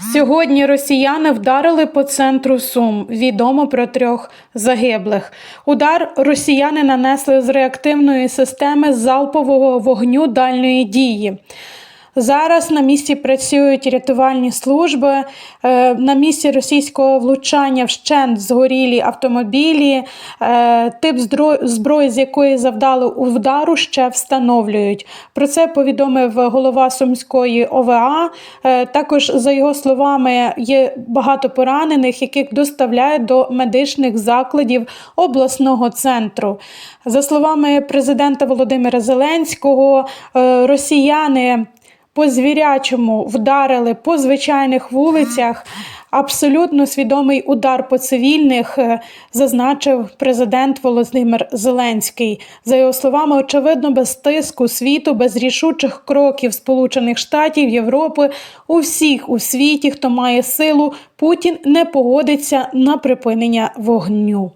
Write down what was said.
Сьогодні росіяни вдарили по центру Сум. Відомо про трьох загиблих. Удар росіяни нанесли з реактивної системи залпового вогню дальної дії. Зараз на місці працюють рятувальні служби. Е, На місці російського влучання вщент згорілі автомобілі. Е, Тип зброї, з якої завдали удару, ще встановлюють. Про це повідомив голова Сумської ОВА. Е, Також, за його словами, є багато поранених, яких доставляють до медичних закладів обласного центру. За словами президента Володимира Зеленського, росіяни по звірячому вдарили по звичайних вулицях. Абсолютно свідомий удар по цивільних е, зазначив президент Володимир Зеленський. За його словами, очевидно, без тиску світу, без рішучих кроків Сполучених Штатів Європи, у всіх у світі, хто має силу, Путін не погодиться на припинення вогню.